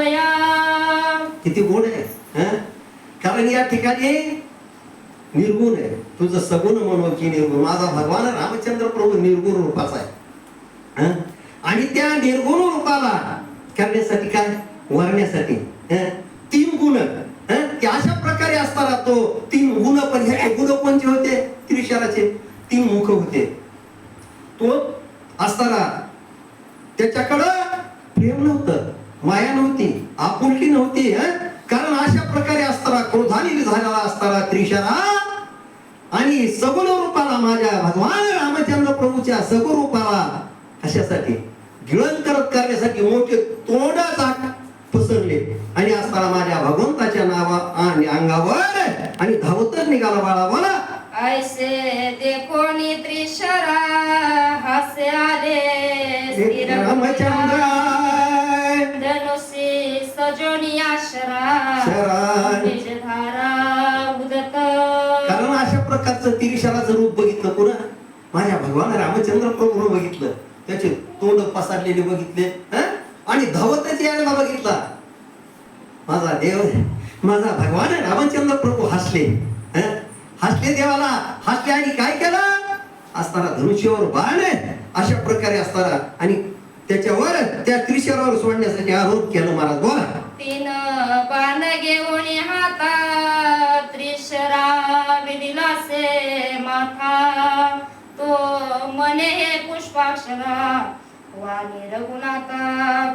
त्वया किती गुण आहे कारण या ठिकाणी निर्गुण आहे. तुझं सगुण म्हणून की निर्गुण. माझा भगवान रामचंद्र प्रभू निर्गुण रूपाचा आहे. आणि त्या निर्गुण रूपाला करण्यासाठी काय? वरण्यासाठी. तीन गुण. त्या ते अशा प्रकारे असताना तो तीन गुण पण हे गुण कोणते होते? त्रिशराचे. तीन मुख होते. तो असताना त्याच्याकडं प्रेम नव्हतं. माया नव्हती आपुलकी नव्हती? कारण अशा प्रकारे असताना क्रोधाने झालेला असताना त्रिशरा आणि सगुण रूपाला माझ्या भगवान रामचंद्र प्रभूच्या सगुण रूपाला कशासाठी? गिळण करत करण्यासाठी मोठे तोंडाचा पसरले आणि असताना माझ्या भगवंताच्या नावा आणि अंगावर आणि धावतच निघाला बाळा बोला. ऐसे देखोनी त्रिशरा हास्य आले स्थिर कारण अशा प्रकारचं तिरिशालाचं रूप बघितलं पुन्हा माझ्या भगवान रामचंद्र प्रभू बघितलं त्याचे तोंड पसरलेले बघितले? आणि धावतच यायला बघितला. माझा देव माझा भगवान रामचंद्र प्रभू हसले हं? हसले देवाला हसले आणि काय केलं? असताना धनुष्यावर बाण अशा प्रकारे असताना आणि त्याच्यावर त्या त्रिशरावर सोडण्यासाठी आरोप केलं महाराज. बोला. मने हे पुष्पाक्षरा. वाणी रघुनाथा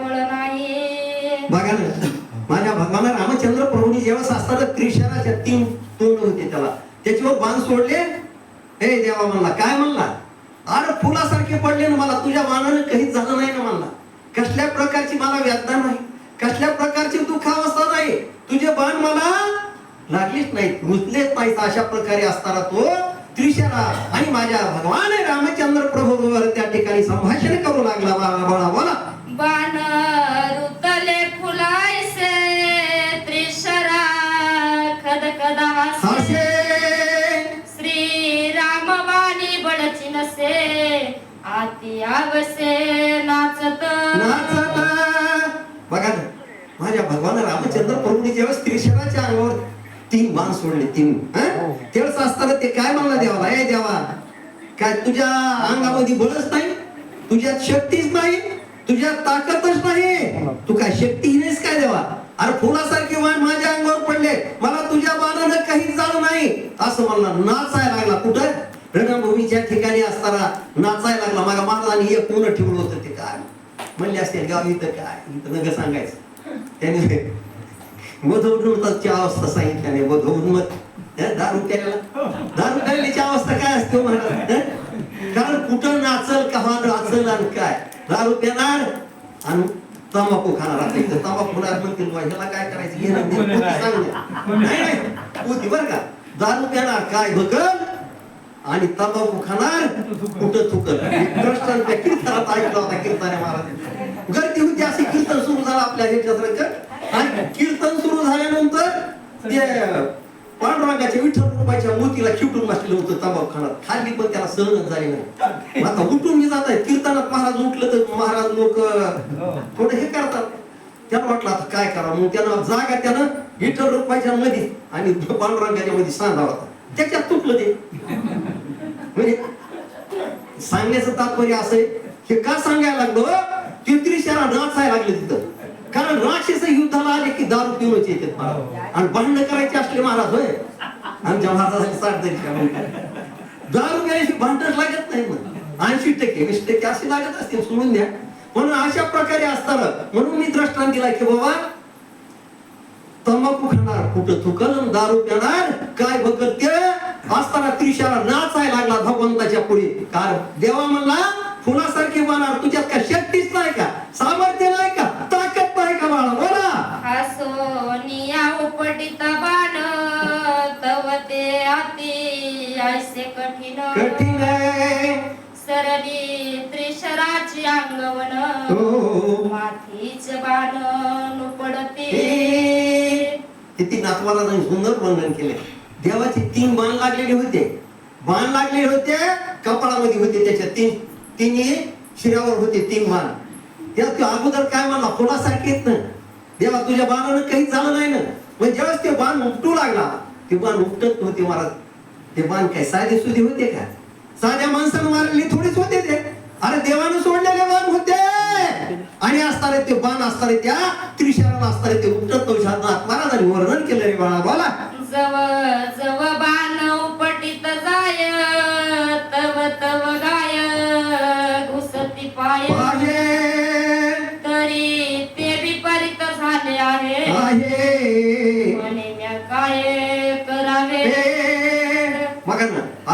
बळ नाही. बघा ना माझ्या भगवान रामचंद्र प्रभूंनी जेव्हा असताना त्रिशराच्या तीन तोंड होते त्याला त्याच्यावर बाण सोडले. हे देवा म्हणला काय म्हणला? अरे फुलासारखे पडले ना मला तुझ्या बाणानं काहीच झालं नाही ना म्हणला. कसल्या प्रकारची मला व्याधना नाही कसल्या प्रकारची दुखावस्था नाही. तुझे बाण मला लागलीच नाही रुचलेच नाही अशा प्रकारे असताना तो त्रिशरा. आणि माझ्या भगवान रामचंद्र संभाषण करू लागला बाळा बाळा बोला. बाण रुतले फुलायसे त्रिशरा खदखद हासे. श्री रामवाणी बळची नसे आती आवसे नाचत. नाचत. बघा ना माझ्या भगवान रामचंद्र प्रभूंनी जेव्हा त्रिशराच्या अंगावर तीन बाण सोडले तीन हं? तेव्हाच असताना ते काय म्हणला देवाला ए देवा काय तुझ्या अंगामध्ये बळच नाही? तुझ्यात शक्तीच नाही तुझ्यात ताकदच नाही. तू काय शक्तीहीनच काय देवा? अरे फुलासारखे बाण माझ्या अंगावर पडले. मला तुझ्या बाणानं काही झालं नाही. असं म्हणला नाचायला लागला कुठं? रणभूमीच्या ठिकाणी असताना नाचायला लागला. माझ्या महाराजांनी एक पूर्ण ठेवलं होतं ते काय? म्हणले असतील गाव इथं काय? इथं नग सांगायचं. त्याने मधोन्मताची अवस्था सांगितल्याने मधोन्मत दारू प्यायला? दारू प्यायल्याची अवस्था काय असते? महाराज कुठं नाचल कव्हा नाचल आणि काय? दारू पिणार आणि तंबाखू खाणार इथं तंबाखू म्हणतील "बुवा, ह्याला काय करायचं? घेणं देणं, पोती चांगलं." नाही. बरं का? दारू पिणार काय बकल आणि तंबाखू खाणार? कुठं थुकल त्या कीर्तनात ऐकला होता कीर्तने महाराज गर्दी होती असे कीर्तन सुरू झालं आपल्या ह्याच्यात आणि कीर्तन सुरू झाल्यानंतर ते पांडुरंगाच्या विठ्ठल रुपाच्या मोतीला खिवटून बसलेलं होतं तंबाखू खाणार खाल्ली पण त्याला सहनच झाली नाही. आता उठून मी जात आहे कीर्तनात महाराज उठलं तर महाराज लोक थोडं हे करतात. त्याला वाटलं आता काय करा मग त्यानं जागा त्यानं विठ्ठल रुपाच्या मध्ये आणि पांडुरंगाच्या मध्ये सांगा होता त्याच्यात तुटलं ते. म्हणजे सांगण्याचं तात्पर्य असं हे का सांगायला लागलो? ते त्रिशाला नाचायला लागले तिथं. कारण राक्षस युद्धाला आले की दारू पिऊनच येते महाराज आणि भांडण करायचे असले महाराज होय. आमच्या महाराजांनी साठ म्हणतात. दारू प्यायची भांडण लागत नाही मग ऐंशी टक्के वीस टक्के असे लागत असतील सोडून द्या. म्हणून अशा प्रकारे असताना म्हणून मी दृष्टांत दिला की बाबा तंबाखू खाणार कुठं थुकल दारू पिणार काय बघत? असताना त्रिशाला नाचायला लागला भगवंताच्या पुढे. कार देवा म्हणला फुलासारखे बनणार तुझ्यात का शक्तीच नाही का? सामर्थ्य नाही ऐसे कठीण कठीण सरली त्रिशराची अंगवण हो. माथीच बाण नुपडते। किती नातवाला सुंदर वर्णन केले. देवाचे तीन बाण लागलेले होते. बाण लागलेले होते कपाळामध्ये होते त्याच्या तीन तिन्ही शिरावर होते तीन बाण. त्या तो अगोदर काय म्हणला आहेत ना? देवा तुझ्या बाणानं काही झालं नाही ना? मग ज्यावेळेस ते बाण उपटू लागला ते बाण उपटत नव्हते महाराज. ते बाण काय? साधे सुधे होते का? साध्या माणसानं मारले थोडेच होते ते. अरे देवानं सोडलेले बाण होते. आणि असताना ते बाण असताना त्या त्रिशरण असताना ते उपटत महाराजांनी वर्णन केलं रे बाळा बोला. जवळ जवळ बाळ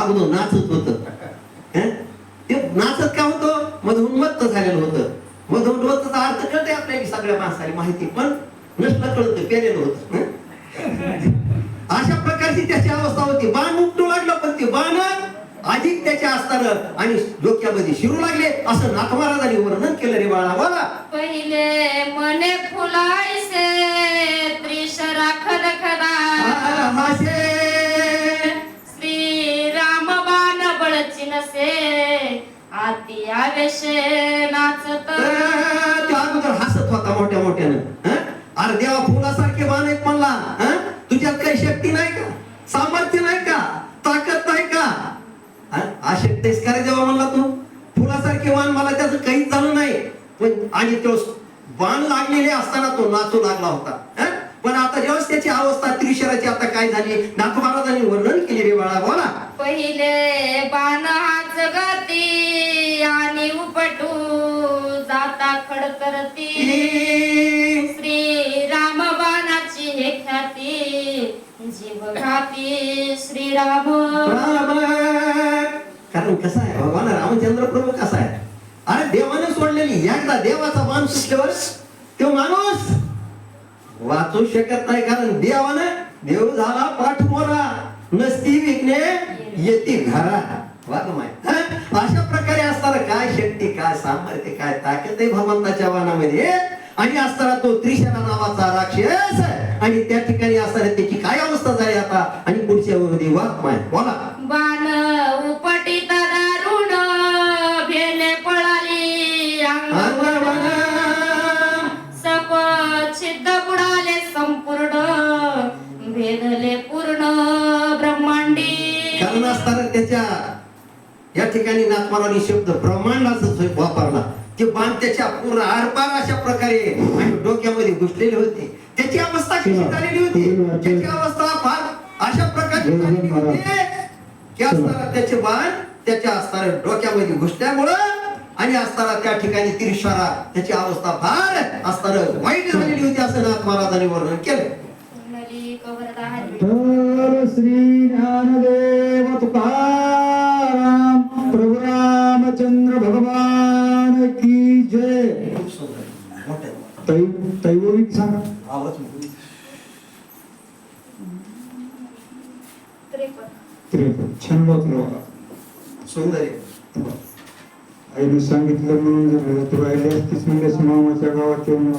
बघा नाचत होत. ते नाचत काय होतं? मध उन्मत्त झालेलं होतं. मध उन्मत्तचा अर्थ कळते आपल्याला सगळ्या माणसाला माहिती पण नसलं कळतं केलेलं होतं. अशा प्रकारची त्याची अवस्था होती. बाण उपटू लागलं पण ते बाण अधिक त्याच्या असताना आणि डोक्यामध्ये शिरू लागले. असं नाथ महाराजांनी वर्णन केलं रे बाळा बोला. पहिले मने फुलाय आवेशे अगोदर हसत होता मोठ्या मोठ्यानं अरे देवा फुलासारखे बाण आहेत म्हणला तुझ्यात काही शक्ती नाही का? सामर्थ्य नाही का? ताकद नाही का? हं? अशक्य आहेस देवा म्हणला तू. फुलासारखे बाण मला त्याचं काहीच झालं नाही. पण आणि तो बाण लागलेले असताना तो नाचू लागला होता पण आता जेव्हा त्याची अवस्था त्रिशराची आता काय झाली? नाथ महाराजांनी वर्णन केले रे बाळा बोला. पहिले बाण हाच गती आणि उपटू खडतरती श्री राम बाणाची हे ख्याती. जीव घाती श्रीराम. राम. कारण कसं आहे भगवान रामचंद्र प्रभू कसा आहे? अरे देवाने सोडलेली एकदा देवाचा बाण सुटल्यावर तो माणूस वाचू शकत नाही कारण देवानं देव झाला पाठमोरा नसती विघ्ने येते घरा. वागमाय? अशा प्रकारे असताना काय शक्ती काय सामर्थ्य काय ताकद आहे भगवंताच्या वानामध्ये आणि असताना तो त्रिशना नावाचा राक्षस आणि त्या ठिकाणी असताना त्याची काय अवस्था झाली आता? आणि पुढच्या वाघ माय बोला. ठिकाणी नाथमारानी शब्द ब्रह्मांडाचा वापरला. ते बाण त्याच्या पूर्ण आरपार अशा प्रकारे आणि डोक्यामध्ये घुसलेले होते. त्याची अवस्था कशी झालेली होती? त्याची अवस्था फार अशा प्रकारची झालेली होती की असताना त्याचे बाण त्याच्या असताना डोक्यामध्ये घुसल्यामुळं आणि असताना त्या ठिकाणी त्रिशारा त्याची अवस्था फार असताना वाईट झालेली होती असं नाथ महाराजांनी वर्णन केलं. श्री ज्ञानदेव तुकाराम आवाज त्रेपन्न. त्रेपन्न. छान वाचलं बघा. सुंदर आहे आईने सांगितलं म्हणून जर तू राहिली असतीस म्हणलेस मामाच्या गावात येऊन